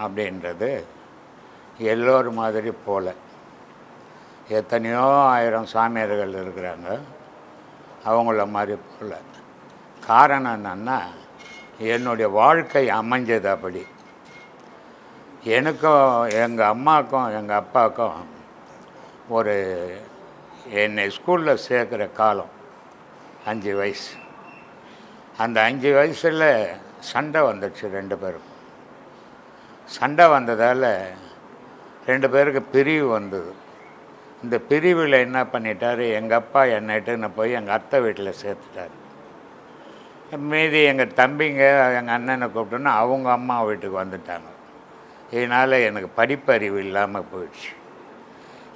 அப்படின்றது எல்லோரும் மாதிரி போல. எத்தனையோ ஆயிரம் சாமியார்கள் இருக்கிறாங்க அவங்கள மாதிரி போல. காரணம் என்னன்னா என்னுடைய வாழ்க்கை அமைஞ்சது அப்படி. எனக்கும் எங்கள் அம்மாவுக்கும் எங்கள் அப்பாவுக்கும் ஒரு என்னை ஸ்கூலில் சேர்க்குற காலம் அஞ்சு வயசு. அந்த அஞ்சு வயசில் சண்டை வந்துடுச்சு ரெண்டு பேரும் சண்டை வந்ததால் ரெண்டு பேருக்கு பிரிவு வந்தது. இந்த பிரிவில் என்ன பண்ணிட்டார்? எங்கள் அப்பா என்னட்டுன்னு போய் எங்கள் அத்தை வீட்டில் சேர்த்துட்டார். மீதி எங்கள் தம்பிங்க எங்கள் அண்ணனை கூப்பிட்டோன்னா அவங்க அம்மா வீட்டுக்கு வந்துட்டாங்க. இதனால் எனக்கு படிப்பறிவு இல்லாமல் போயிடுச்சு.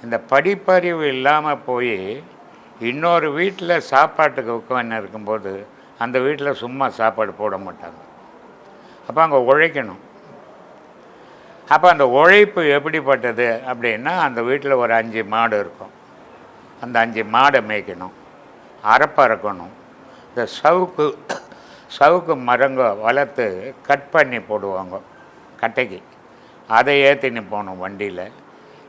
இந்த படிப்பறிவு இல்லாமல் போய் இன்னொரு வீட்டில் சாப்பாட்டுக்கு உட்காந்து இருக்கும்போது அந்த வீட்டில் சும்மா சாப்பாடு போட மாட்டாங்க. அப்போ அங்கே உழைக்கணும். அப்போ அந்த உழைப்பு எப்படிப்பட்டது அப்படின்னா அந்த வீட்டில் ஒரு அஞ்சு மாடு இருக்கும். அந்த அஞ்சு மாடை மேய்க்கணும். அறப்பறக்கணும் இந்த சவுக்கு சவுக்கு மரங்க வளர்த்து கட் பண்ணி போடுவாங்க கட்டைக்கு. அதை ஏற்றின்னு போகணும் வண்டியில்.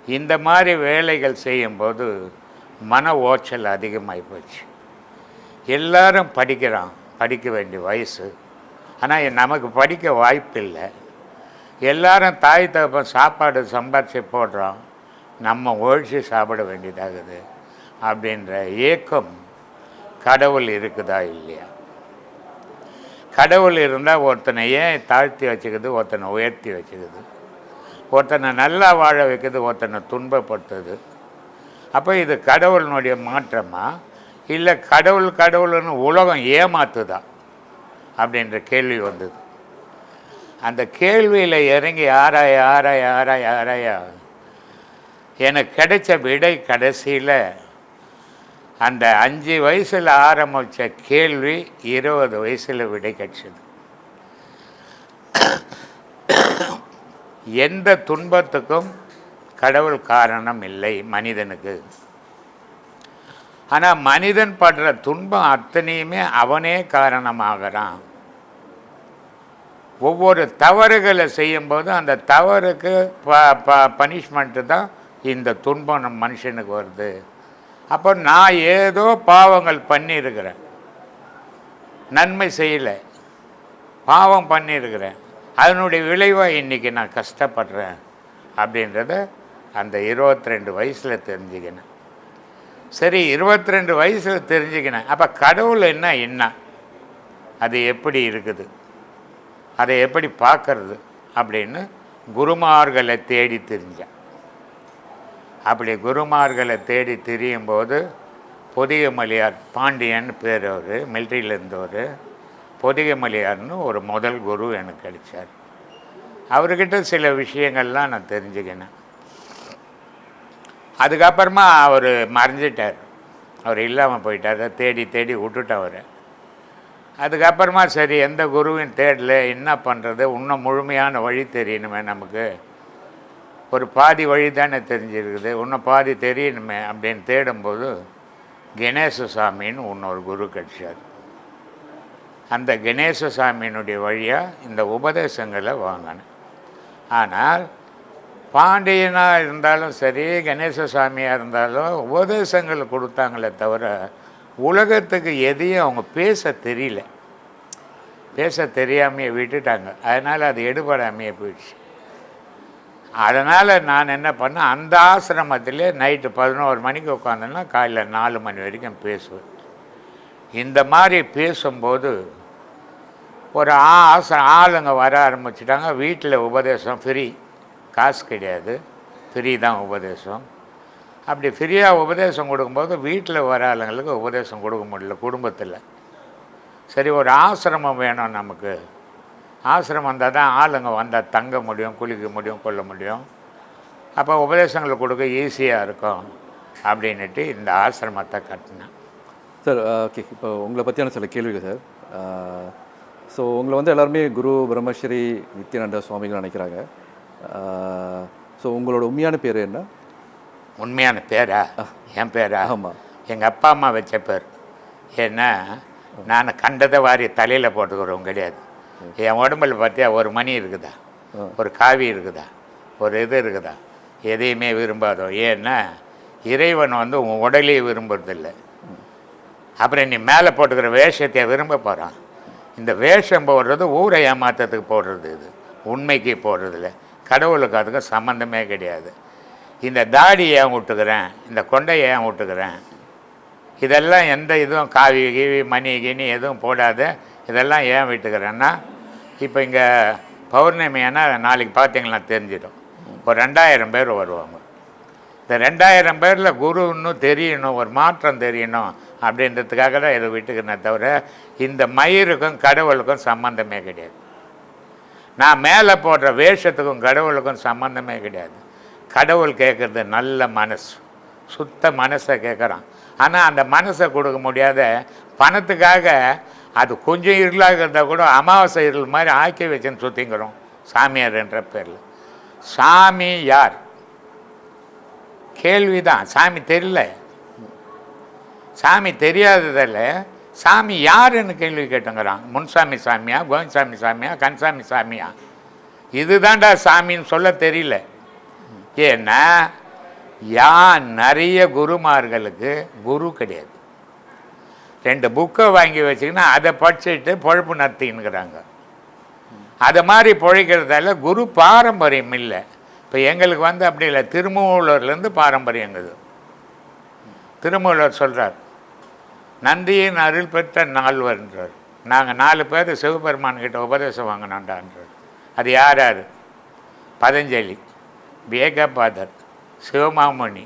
இந்த மாதிரி வேலைகள் செய்யும்போது மன ஓச்சல் அதிகமாகி போச்சு. எல்லாரும் படிக்கிறான் படிக்க வேண்டிய வயசு. ஆனால் நமக்கு படிக்க வாய்ப்பில்லை. எல்லாரும் தாய் தகப்பன் சாப்பாடு சம்பாரித்து போடுறோம். நம்ம ஒழிச்சு சாப்பிட வேண்டியதாகுது. அப்படின்ற ஏக்கம் கடவுள் இருக்குதா இல்லையா? கடவுள் இருந்தால் ஒருத்தனை ஏன் தாழ்த்தி வச்சுக்குது ஒருத்தனை உயர்த்தி வச்சுக்குது? ஒருத்தனை நல்லா வாழ வைக்குது ஒருத்தனை துன்பப்படுத்துது. அப்போ இது கடவுளினுடைய மாற்றமா? இல்லை கடவுள் கடவுள்னு உலகம் ஏமாத்துதா? அப்படின்ற கேள்வி வந்தது. அந்த கேள்வியில் இறங்கி ஆராய ஆராய ஆராய ஆராய. எனக்கு கிடைச்ச விடை கடைசியில் அந்த அஞ்சு வயசில் ஆரம்பித்த கேள்வி இருபது வயசில் விடை கிடச்சிது. எந்த துன்பத்துக்கும் கடவுள் காரணம் இல்லை மனிதனுக்கு. ஆனால் மனிதன் படுற துன்பம் அத்தனையுமே அவனே காரணமாகிறான். ஒவ்வொரு தவறுகளை செய்யும்போது அந்த தவறுக்கு ப ப பனிஷ்மெண்ட்டு தான் இந்த துன்பம் நம் மனுஷனுக்கு வருது. அப்போ நான் ஏதோ பாவங்கள் பண்ணியிருக்கிறேன் நன்மை செய்யலை. பாவம் பண்ணியிருக்கிறேன் அதனுடைய விளைவாக இன்றைக்கி நான் கஷ்டப்படுறேன் அப்படின்றத அந்த இருபத்தி ரெண்டு வயசில் தெரிஞ்சுக்கினேன். சரி இருபத்தி ரெண்டு வயசில் தெரிஞ்சுக்கினேன். அப்போ கடவுள் என்ன என்ன? அது எப்படி இருக்குது? அதை எப்படி பார்க்கறது அப்படின்னு குருமார்களை தேடி தெரிஞ்சேன். அப்படி குருமார்களை தேடி திரியும் போது பொதிகமலியார் பாண்டியன் பேர் அவர் மிலிட்ரியில் இருந்தவர். பொதிகமலியார்னு ஒரு முதல் குரு எனக்கு கிடைச்சார். அவர்கிட்ட சில விஷயங்கள்லாம் நான் தெரிஞ்சுக்கினேன். அதுக்கப்புறமா அவர் மறைஞ்சிட்டார். அவர் இல்லாமல் போயிட்டார். தேடி தேடி விட்டுட்டேன் அவர். அதுக்கப்புறமா சரி எந்த குருவின் தேடல என்ன பண்ணுறது இன்னும் முழுமையான வழி தெரியணுமே நமக்கு. ஒரு பாதி வழி தானே தெரிஞ்சிருக்குது. இன்னும் பாதி தெரியணுமே அப்படின்னு தேடும்போது கணேச சாமின்னு இன்னொரு குரு கிடைச்சார். அந்த கணேச சாமியினுடைய வழியாக இந்த உபதேசங்களை வாங்கினேன். ஆனால் பாண்டியனாக இருந்தாலும் சரி கணேச சாமியாக இருந்தாலும் உபதேசங்களை கொடுத்தாங்களே தவிர உலகத்துக்கு எதையும் அவங்க பேச தெரியல. பேச தெரியாமையே விட்டுட்டாங்க. அதனால் அது எடுபடாமையே போயிடுச்சு. அதனால் நான் என்ன பண்ணேன் அந்த ஆசிரமத்திலே நைட்டு பதினோரு மணிக்கு உட்காந்தேன்னா காலையில் நாலு மணி வரைக்கும் பேசுவேன். இந்த மாதிரி பேசும்போது ஒரு ஆச ஆளுங்க வர ஆரம்பிச்சிட்டாங்க. வீட்டில் உபதேசம் ஃப்ரீ. காசு கிடையாது. ஃப்ரீ தான் உபதேசம். அப்படி ஃப்ரீயாக உபதேசம் கொடுக்கும்போது வீட்டில் வர ஆளுங்களுக்கு உபதேசம் கொடுக்க முடியல குடும்பத்தில். சரி ஒரு ஆசிரமம் வேணும் நமக்கு. ஆசிரமம் வந்தால் தான் ஆளுங்க வந்தால் தங்க முடியும் குளிக்க முடியும் கொள்ள முடியும். அப்போ உபதேசங்கள் கொடுக்க ஈஸியாக இருக்கும் அப்படின்னுட்டு இந்த ஆசிரமத்தை கட்டினேன். சார் ஓகே இப்போ உங்களை பற்றியான சில கேள்விகள் சார். ஸோ உங்களை வந்து எல்லாருமே குரு பிரம்மஸ்ரீ நித்யானந்த சுவாமிகள் நினைக்கிறாங்க. ஸோ உங்களோட உண்மையான பேர் என்ன? உண்மையான பேரா? என் பேரா? ஆமாம் எங்கள் அப்பா அம்மா வச்ச பேர். ஏன்னா நான் கண்டதை வாரி தலையில் போட்டுக்கிறவங்க கிடையாது என் உடம்புல பார்த்தியா ஒரு மணி இருக்குதா? ஒரு காவி இருக்குதா? ஒரு இது இருக்குதா? எதையுமே விரும்பாதோ. ஏன்னா இறைவன் வந்து உன் உடலையே விரும்புறதில்லை. அப்புறம் நீ மேலே போட்டுக்கிற வேஷத்தை விரும்ப போகிறான் இந்த வேஷம் போடுறது ஊரை ஏமாற்றத்துக்கு போடுறது இது. உண்மைக்கு போடுறதில்ல. கடவுளுக்கு அதுக்கு சம்மந்தமே கிடையாது. இந்த தாடி ஏன் விட்டுக்கிறேன் இந்த கொண்டையை ஏன் விட்டுக்கிறேன் இதெல்லாம் எந்த இதுவும் காவி கீவி மணி கினி எதுவும் போடாத. இதெல்லாம் ஏன் விட்டுக்கிறேன்னா இப்போ இங்கே பௌர்ணமியானா நாளைக்கு பார்த்தீங்கன்னா தெரிஞ்சிடும். ஒரு ரெண்டாயிரம் பேர் வருவாங்க. இந்த ரெண்டாயிரம் பேரில் குருன்னு தெரியணும் ஒரு மாற்றம் தெரியணும் அப்படின்றதுக்காக தான் இதை விட்டுக்கிறேன் தவிர இந்த மயிருக்கும் கடவுளுக்கும் சம்மந்தமே கிடையாது. நான் மேலே போடுற வேஷத்துக்கும் கடவுளுக்கும் சம்மந்தமே கிடையாது. கடவுள் கேட்குறது நல்ல மனசு. சுத்த மனசை கேட்குறான் ஆனால் அந்த மனசை கொடுக்க முடியாத பணத்துக்காக அது கொஞ்சம் இருளாக இருந்தால் கூட அமாவாசை இருள் மாதிரி ஆக்கி வச்சுன்னு சுற்றிங்கிறோம் சாமியார் என்ற பேரில். சாமி யார்? கேள்விதான். சாமி தெரியல. சாமி தெரியாததில் சாமி யாருன்னு கேள்வி கேட்டுங்கிறான். முன்சாமி சாமியா கோவிந்தசாமி சாமியா கன்சாமி சாமியா? இதுதான்டா சாமின்னு சொல்ல தெரியல. ஏன்னா யான் நிறைய குருமார்களுக்கு குரு கிடையாது. ரெண்டு புக்கை வாங்கி வச்சிங்கன்னா அதை படிச்சுட்டு பொழப்பு நடத்தின்னுக்கிறாங்க. அதை மாதிரி பொழைக்கிறதால குரு பாரம்பரியம் இல்லை. இப்போ எங்களுக்கு வந்து அப்படி இல்லை. திருமூலூர்லேருந்து பாரம்பரியங்குது திருமூலூர் சொல்கிறார் நந்தியின் அருள் பெற்ற நால்வர்ன்றார் நாங்கள் நாலு பேர் சிவபெருமான்கிட்ட உபதேசம் வாங்கினோண்டான்றார் அது யார் யார்? பதஞ்சலி வேகபாதர் சிவமாமணி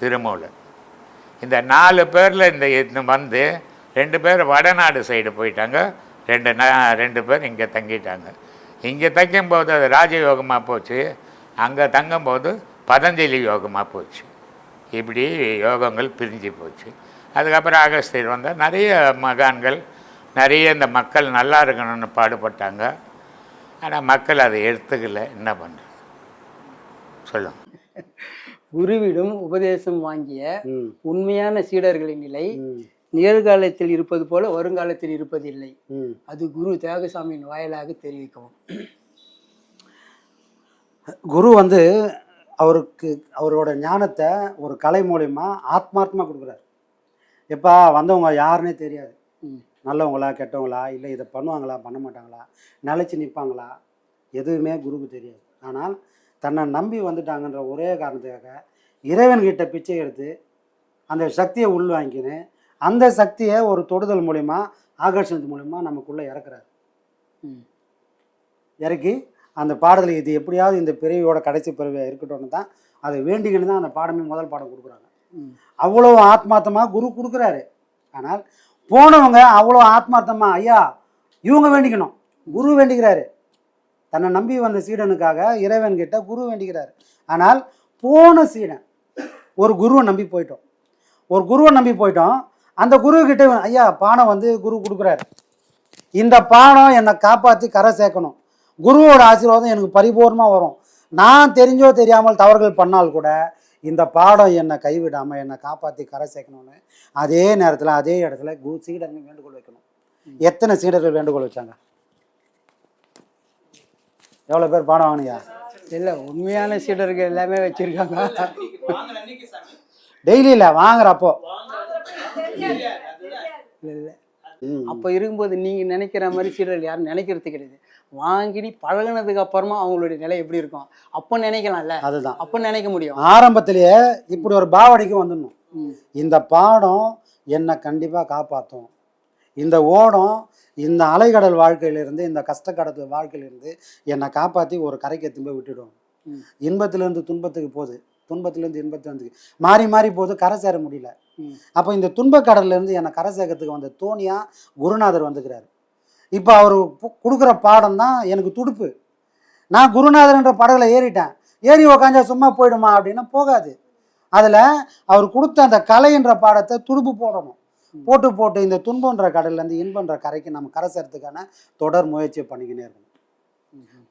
திருமூலை இந்த நாலு பேரில் இந்த இது வந்து ரெண்டு பேர் வடநாடு சைடு போயிட்டாங்க. ரெண்டு நா ரெண்டு பேர் இங்கே தங்கிட்டாங்க. இங்கே தங்கும்போது அது ராஜயோகமாக போச்சு. அங்கே தங்கும்போது பதஞ்சலி யோகமாக போச்சு. இப்படி யோகங்கள் பிரிஞ்சு போச்சு. அதுக்கப்புறம் அகஸ்தியர் வந்தால் நிறைய மகான்கள் நிறைய இந்த மக்கள் நல்லா இருக்கணும்னு பாடுபட்டாங்க. ஆனால் மக்கள் அதை எடுத்துக்கல. என்ன பண்ணுறது சொல்லுங்கள் குருவிடம் உபதேசம் வாங்கிய உண்மையான சீடர்களின் நிலை நிகழ்காலத்தில் இருப்பது போல வருங்காலத்தில் இருப்பதில்லை. அது குரு தியாகசாமியின் வாயிலாக தெரிவிக்கவும். குரு வந்து அவருக்கு அவரோட ஞானத்தை ஒரு கலை மூலியமா ஆத்மார்த்தமாக கொடுக்குறாரு. எப்பா வந்தவங்க யாருன்னே தெரியாது. நல்லவங்களா கெட்டவங்களா இல்லை இதை பண்ணுவாங்களா பண்ண மாட்டாங்களா நிலைச்சு நிற்பாங்களா எதுவுமே குருக்கு தெரியாது. ஆனால் தன்னை நம்பி வந்துட்டாங்கன்ற ஒரே காரணத்துக்காக இறைவன்கிட்ட பிச்சை எடுத்து அந்த சக்தியை உள்வாங்கின்னு அந்த சக்தியை ஒரு தொடுதல் மூலிமா ஆகர்ஷணத்து மூலிமா நமக்குள்ளே இறக்குறாரு ம். இறக்கி அந்த பாடத்தில் இது எப்படியாவது இந்த பிறவியோட கடைசி பிறவியாக இருக்கட்டும்னு தான் அதை வேண்டிக்கின்னு தான் அந்த பாடமே முதல் பாடம் கொடுக்குறாங்க. அவ்வளோ ஆத்மார்த்தமாக குரு கொடுக்குறாரு ஆனால் போனவங்க அவ்வளோ ஆத்மார்த்தமாக ஐயா இவங்க வேண்டிக்கணும் குரு வேண்டிக்கிறாரு தன்னை நம்பி வந்த சீடனுக்காக இறைவன் கிட்ட குரு வேண்டிக்கிறாரு. ஆனால் போன சீடன் ஒரு குருவை நம்பி போயிட்டோம். ஒரு குருவை நம்பி போயிட்டோம். அந்த குரு கிட்ட ஐயா பானம் வந்து குரு கொடுக்குறாரு. இந்த பானம் என்னை காப்பாற்றி கரை சேர்க்கணும். குருவோட ஆசீர்வாதம் எனக்கு பரிபூர்ணமாக வரும். நான் தெரிஞ்சோ தெரியாமல் தவறுகள் பண்ணால் கூட இந்த பாடம் என்னை கைவிடாமல் என்னை காப்பாற்றி கரை சேர்க்கணும்னு அதே நேரத்தில் அதே இடத்துல குரு சீடர்கள் வேண்டுகோள் வைக்கணும். எத்தனை சீடர்கள் வேண்டுகோள் வச்சாங்க? எவ்வளோ பேர் பாடம் வாங்கினியா? இல்லை உண்மையான சீடர்கள் எல்லாமே வச்சிருக்காங்க. டெய்லி இல்லை வாங்குறப்போ. இல்லை இல்லை. அப்போ இருக்கும்போது நீங்கள் நினைக்கிற மாதிரி சீடர்கள் யாரும் நினைக்கிறது கிடையாது. வாங்கி பழகுனதுக்கு அப்புறமா அவங்களுடைய நிலை எப்படி இருக்கும்? அப்போ நினைக்கலாம்ல? அதுதான். அப்போ நினைக்க முடியும். ஆரம்பத்திலேயே இப்படி ஒரு பாவனைக்கு வந்துடணும். இந்த பாடம் என்னை கண்டிப்பாக காப்பாற்றும் இந்த ஓடம் இந்த அலைக்கடல் வாழ்க்கையிலிருந்து இந்த கஷ்டக்கடத்து வாழ்க்கையிலிருந்து என்னை காப்பாற்றி ஒரு கரைக்கு திரும்ப விட்டுடும். இன்பத்திலேருந்து துன்பத்துக்கு போகுது. துன்பத்திலேருந்து இன்பத்து வந்து மாறி மாறி போகுது கரை சேர முடியல. அப்போ இந்த துன்பக்கடல்லேருந்து என்னை கரை சேர்க்கறதுக்கு வந்த தோணியாக குருநாதர் வந்துக்கிறாரு. இப்போ அவர் கொடுக்குற பாடம் தான் எனக்கு துடுப்பு. நான் குருநாதர்ன்ற படகுல ஏறிட்டேன். ஏறி உக்காந்தா சும்மா போயிடுமா அப்படின்னா போகாது. அதில் அவர் கொடுத்த அந்த கலைன்ற பாடத்தை துடுப்பு போடணும். போட்டு போட்டு இந்த துன்பன்ற கடல்லேருந்து இன்பன்ற கரைக்கு நம்ம கரை சேர்த்துக்கான தொடர் முயற்சியை பண்ணிக்கினே இருக்கணும்.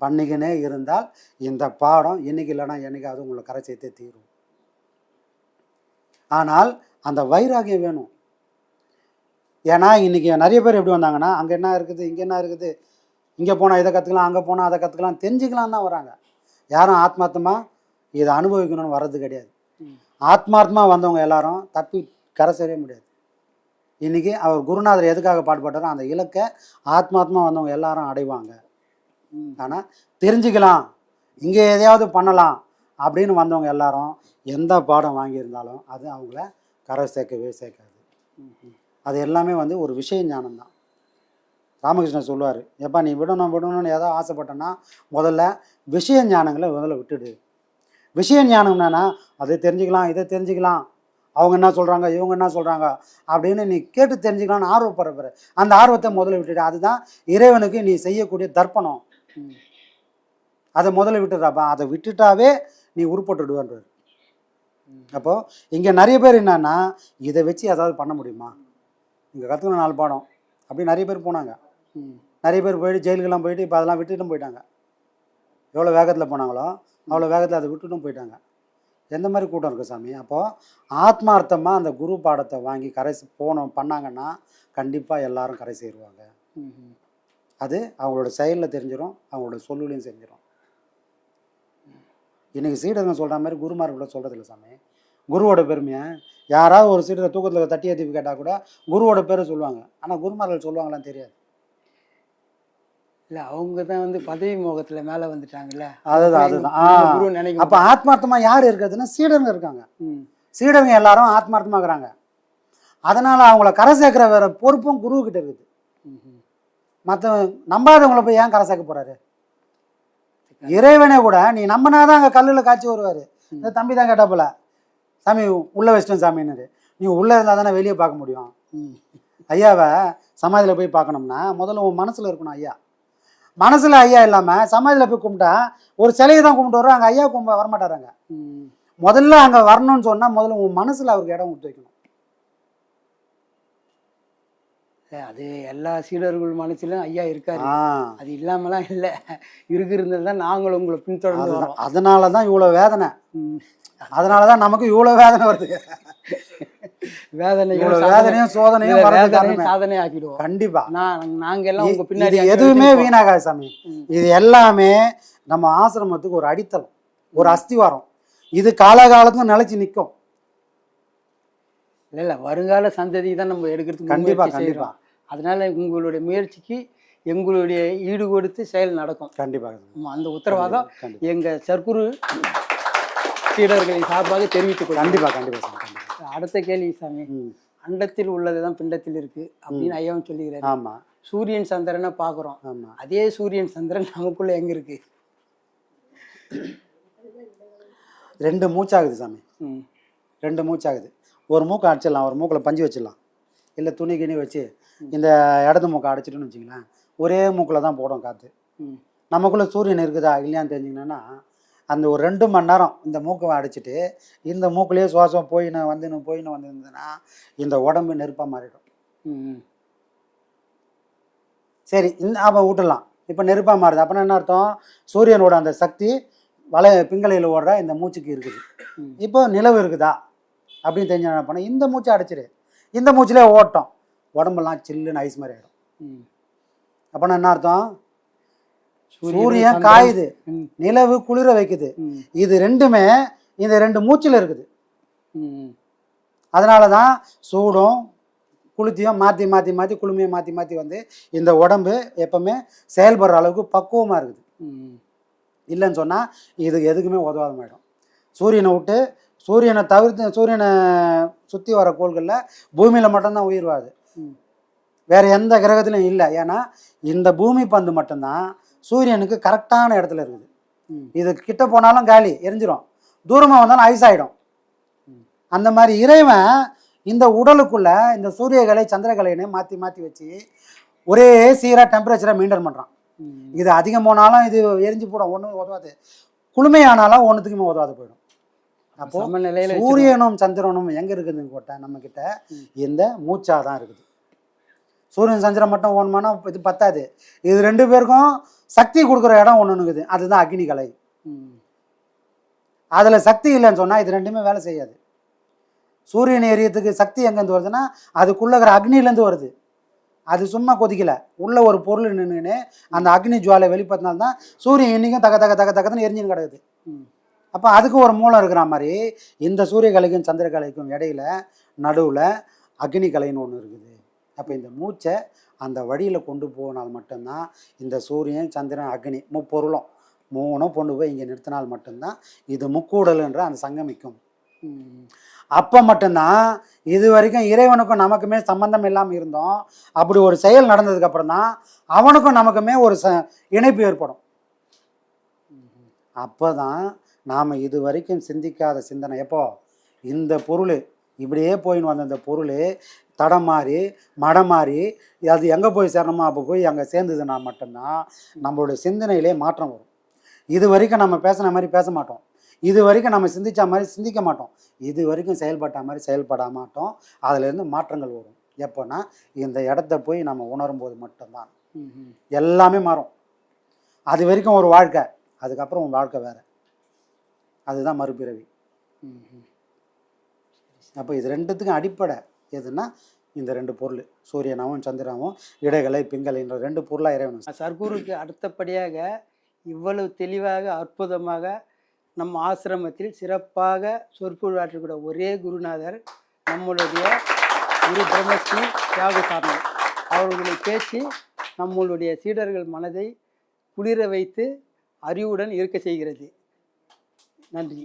பண்ணிக்கினே இருந்தால் இந்த பாடம் என்னைக்கு இல்லைன்னா என்னைக்காவது உங்களை கரை சேர்த்தே தீரும். ஆனால் அந்த வைராகியம் வேணும். ஏன்னா இன்னைக்கு நிறைய பேர் எப்படி வந்தாங்கன்னா அங்கே என்ன இருக்குது இங்கே என்ன இருக்குது இங்கே போனால் இதை கற்றுக்கலாம் அங்கே போனால் அதை கற்றுக்கலாம் தெரிஞ்சுக்கலாம் தான் வராங்க. யாரும் ஆத்மார்த்தமாக இதை அனுபவிக்கணும்னு வர்றது கிடையாது. ஆத்மார்த்தமாக வந்தவங்க எல்லாரும் தப்பி கரை சேரவே முடியாது. இன்னைக்கு அவர் குருநாதர் எதுக்காக பாடுபட்டாரோ அந்த இலக்கை ஆத்மார்த்தமா வந்தவங்க எல்லாரும் அடைவாங்க. ஆனால் தெரிஞ்சுக்கலாம். இங்கே எதையாவது பண்ணலாம் அப்படின்னு வந்தவங்க எல்லாரும் எந்த பாடம் வாங்கியிருந்தாலும் அது அவங்கள கரை சேர்க்கவே சேர்க்காது. அது எல்லாமே வந்து ஒரு விஷய ஞானம் தான். ராமகிருஷ்ணன் சொல்லுவார் எப்பா நீ விடணும் விடணும்னு ஏதோ ஆசைப்பட்டேன்னா முதல்ல விஷய ஞானங்களை முதல்ல விட்டுடு. விஷய ஞானம் என்னன்னா அதை தெரிஞ்சுக்கலாம் இதை தெரிஞ்சுக்கலாம். அவங்க என்ன சொல்கிறாங்க இவங்க என்ன சொல்கிறாங்க அப்படின்னு நீ கேட்டு தெரிஞ்சுக்கலாம்னு ஆர்வப்படுற அந்த ஆர்வத்தை முதல்ல விட்டுட்டு அதுதான் இறைவனுக்கு நீ செய்யக்கூடிய தர்ப்பணம். ம். அதை முதல்ல விட்டுடுறாப்பா அதை விட்டுட்டாவே நீ உருப்பட்டுடுவேன்றார். அப்போது இங்கே நிறைய பேர் என்னன்னா இதை வச்சு ஏதாவது பண்ண முடியுமா? இங்கே கற்றுக்கணும் நாலு பாடம். அப்படி நிறைய பேர் போனாங்க. ம். நிறைய பேர் போயிட்டு ஜெயிலுக்கெல்லாம் போயிட்டு இப்போ அதெல்லாம் விட்டுட்டும் போயிட்டாங்க. எவ்வளோ வேகத்தில் போனாங்களோ அவ்வளோ வேகத்தில் அதை விட்டுட்டும் போயிட்டாங்க. எந்த மாதிரி கூட்டம் இருக்குது சாமி? அப்போது ஆத்மார்த்தமாக அந்த குரு பாடத்தை வாங்கி கரை போனோம் பண்ணாங்கன்னா கண்டிப்பாக எல்லாரும் கரை சேருவாங்க. அது அவங்களோட செயலில் தெரிஞ்சிடும் அவங்களோட சொல்லுலையும் தெரிஞ்சிடும் இன்னைக்கு சீடருங்க சொல்கிற மாதிரி குருமார்களை சொல்கிறது இல்லை சாமி. குருவோட பெருமையை? யாராவது ஒரு சீடரை தூக்கத்தில் தட்டி ஏற்றி கேட்டால் கூட குருவோட பேரை சொல்லுவாங்க. ஆனால் குருமார்கள் சொல்லுவாங்களான்னு தெரியாது. இல்ல அவங்க தான் வந்து பதவி மோகத்துல மேல வந்துட்டாங்கல்ல. அதுதான் அதுதான். எங்க ஆ. குரு நினைக்க அப்போ ஆத்மார்த்தமாக யார் இருக்கிறதுன்னா சீடருங்க இருக்காங்க. ம். சீடருங்க எல்லாரும் இருக்கிறாங்க அதனால் அவங்கள கரை சேர்க்குற வேற பொறுப்பும் குருக்கிட்ட இருக்குது. மற்ற நம்பாதவங்கள போய் ஏன் கரை சேர்க்க போறாரு? இறைவனே கூட நீ நம்பினாதான் அங்கே கல்லில் காய்ச்சி வருவார். இந்த தம்பி தான் கேட்டாப்புல சாமி உள்ளே வச்சிட்டேன் சாமின்னு நீ உள்ளே இருந்தால் தானே வெளியே பார்க்க முடியும். ஐயாவை சமாதியில் போய் பார்க்கணும்னா முதல்ல உன் மனசில் இருக்கணும் ஐயா. மனசில் ஐயா இல்லாமல் சமாதியில் போய் கும்பிட்டா ஒரு சிலையை தான் கும்பிட்டு வரோம் அங்கே ஐயா கும்ப வரமாட்டாராங்க. முதல்ல அங்கே வரணும்னு சொன்னால் முதல்ல உன் மனசில் அவருக்கு இடம் விட்டு வைக்கணும். அது எல்லா சீடர்கள் மனசிலும் ஐயா இருக்காரு. அது இல்லாமலாம் இல்ல. இருக்கிறது தான் நாங்களும் உங்களை பின்தொடர்ந்து வரோம் அதனால தான் இவ்வளோ வேதனை. அதனால தான் நமக்கு இவ்வளோ வேதனை வருது. வேதனைகள் வேதனையும் சோதனையும் சாதனை ஆக்கிடுவோம். கண்டிப்பா. நான் நாங்க எல்லாம் உங்க பின்னாடி எதுவுமே. வீணாகாது சாமி. இது எல்லாமே நம்ம ஆசிரமத்துக்கு ஒரு அடித்தளம் ஒரு அஸ்திவாரம். இது காலகாலத்துக்கும் நிலைச்சு நிற்கும் இல்ல இல்ல வருங்கால சந்ததி தான் நம்ம எடுக்கிறதுக்கு கண்டிப்பா முயற்சி கண்டிப்பா. செய்றோம். அதனால உங்களுடைய முயற்சிக்கு எங்களுடைய ஈடு கொடுத்து செயல் நடக்கும். கண்டிப்பா அந்த உத்தரவாதம் எங்க சர்க்குரு சீடர்களின் சார்பாக தெரிவித்துக் கொள்கிறேன். கண்டிப்பா கண்டிப்பா சாமி. கண்டிப்பா அடுத்த கேள்வி சாமி. அண்டத்தில் உள்ளதுதான் பிண்டத்தில் இருக்கு அப்படின்னு ஐயாவும் சொல்லுகிறாரு ஆமா. சூரியன் சந்திரனை பார்க்குறோம். ஆமா. அதே சூரியன் சந்திரன் நமக்குள்ள எங்க இருக்கு? ரெண்டு மூச்சாகுது சாமி. ரெண்டு மூச்சாகுது. ஒரு மூக்கை அடிச்சிடலாம் ஒரு மூக்கில் பஞ்சு வச்சிடலாம். இல்லை துணி கிணி வச்சு இந்த இடது மூக்கை அடைச்சிட்டோன்னு வச்சுங்களேன் ஒரே மூக்கில் தான் போடும் காற்று. நமக்குள்ளே சூரியன் இருக்குதா இல்லையான்னு தெரிஞ்சுக்கணுன்னா அந்த ஒரு ரெண்டு மணி நேரம் இந்த மூக்கை அடைச்சிட்டு இந்த மூக்குலேயே சுவாசம் போயின்னு வந்துன்னு போயின்னு வந்துருந்ததுன்னா இந்த உடம்பு நெருப்பாக மாறிடும். சரி இந்த அப்போ விட்டுடலாம். இப்போ நெருப்பாக மாறுது. அப்படின்னா என்ன அர்த்தம்? சூரியனோட அந்த சக்தி வலை பிங்களையில் ஓடுற இந்த மூச்சுக்கு இருக்குது. இப்போ நிலவு இருக்குதா? அப்படின்னு தெரிஞ்சு என்ன பண்ண இந்த மூச்சை அடைச்சிரு. இந்த மூச்சிலே ஓட்டம். உடம்பெல்லாம் சில்லுன்னு ஐஸ் மாதிரி ஆகிடும் ம். அப்போனா என்ன அர்த்தம்? சூரியன். காயுது. நிலவு குளிர வைக்குது. இது ரெண்டுமே இந்த ரெண்டு மூச்சில் இருக்குது. அதனால தான் சூடும் குளிர்ச்சியும் மாற்றி மாற்றி மாற்றி குளுமையை மாற்றி மாற்றி வந்து இந்த உடம்பு எப்பவுமே செயல்படுற அளவுக்கு பக்குவமாக இருக்குது. இல்லைன்னு சொன்னால் இது எதுக்குமே உதவாத மாயிடும் சூரியனை விட்டு சூரியனை தவிர்த்து சூரியனை சுற்றி வர கோள்களில் பூமியில் மட்டும்தான் உயிர் வாழுது. வேறு எந்த கிரகத்திலும் இல்லை ஏன்னா இந்த பூமி பந்து மட்டும்தான் சூரியனுக்கு கரெக்டான இடத்துல இருக்குது. இது கிட்ட போனாலும் காலி எரிஞ்சிரும். தூரமாக வந்தாலும் ஐஸ் ஆகிடும் அந்த மாதிரி இறைவன் இந்த உடலுக்குள்ள இந்த சூரியகலை சந்திரகலைன்னு மாற்றி மாற்றி வச்சு ஒரே சீராக டெம்பரேச்சரை மெயின்டைன் பண்ணுறான். இது அதிகம் போனாலும் இது எரிஞ்சு போடும். ஒன்றும் உதவாது. குளுமையானாலும் ஒன்றுத்துக்குமே உதவாது போயிடும். அப்போ. சூரியனும் சந்திரனும் எங்க இருக்குதுன்னு கோட்டை நம்ம கிட்ட ம். இந்த மூச்சா தான் இருக்குது. சூரியன் சந்திரன் மட்டும் ஓணுமானா இது பத்தாது. இது ரெண்டு பேருக்கும் சக்தி கொடுக்குற இடம் ஒன்று இருக்குது. அதுதான் அக்னி கலை ம். அதுல சக்தி இல்லைன்னு சொன்னா இது ரெண்டுமே வேலை செய்யாது. சூரியன் எரியத்துக்கு சக்தி எங்கேருந்து வருதுன்னா அதுக்குள்ள இருக்கிற அக்னிலேருந்து வருது. அது சும்மா கொதிக்கல. உள்ள ஒரு பொருள் நின்றுன்னு அந்த அக்னி ஜுவாலை வெளிப்படுத்தினால்தான் தான் சூரியன் இன்னைக்கும் தக தக தக தகன்னு எரிஞ்சுன்னு கிடக்குது. ம். அப்போ அதுக்கு ஒரு மூலம் இருக்கிற மாதிரி இந்த சூரிய கலைக்கும் சந்திர கலைக்கும் இடையில நடுவில் அக்னி கலைன்னு ஒன்று இருக்குது. அப்போ இந்த மூச்சை அந்த வழியில் கொண்டு போனால் மட்டும்தான் இந்த சூரியன் சந்திரன் அக்னி முப்பொருளும் மூணும் கொண்டு போய் இங்கே நிறுத்தினால் மட்டும்தான் இது முக்கூடல்ன்ற அந்த சங்கமிக்கும். அப்போ மட்டும்தான் இது வரைக்கும் இறைவனுக்கும் நமக்குமே சம்பந்தம் இல்லாமல் இருந்தோம். அப்படி ஒரு செயல் நடந்ததுக்கு அப்புறம் தான் அவனுக்கும் நமக்குமே ஒரு ச இணைப்பு ஏற்படும். அப்போ தான் நாம் இது வரைக்கும் சிந்திக்காத சிந்தனை. எப்போ? இந்த பொருள் இப்படியே போயின்னு வந்த இந்த பொருள் தடம் மாறி மடம் மாறி அது எங்கே போய் சேரணுமோ அப்போ போய் அங்கே சேர்ந்ததுன்னா மட்டும்தான் நம்மளோட சிந்தனையிலே மாற்றம் வரும். இது வரைக்கும் நம்ம பேசின மாதிரி பேச மாட்டோம். இது வரைக்கும் நம்ம சிந்திச்ச மாதிரி சிந்திக்க மாட்டோம். இது வரைக்கும் செயல்பட்ட மாதிரி செயல்பட மாட்டோம். அதுலேருந்து மாற்றங்கள் வரும். எப்போன்னா இந்த இடத்த போய் நம்ம உணரும் போது மட்டும்தான். எல்லாமே மாறும். அது வரைக்கும் ஒரு வாழ்க்கை. அதுக்கப்புறம் உன் வாழ்க்கை வேற. அதுதான் மறுபிறவி. அப்போ இது ரெண்டுத்துக்கும் அடிப்படை. எதுன்னா இந்த ரெண்டு பொருள். சூரியனாவும் சந்திராவும் இடைகளை பிங்கலைன்ற ரெண்டு பொருளாக இறைவன். சர்க்குருக்கு அடுத்தபடியாக இவ்வளவு தெளிவாக அற்புதமாக நம் ஆசிரமத்தில் சிறப்பாக சொற்பொழிவாற்றக்கூடிய ஒரே குருநாதர் நம்மளுடைய குரு பிரம்மஸ்ரீ தியாக சாரணம் அவர்களுடைய பேச்சு நம்மளுடைய சீடர்கள் மனதை குளிர வைத்து அறிவுடன் இருக்க செய்கிறது. நன்றி.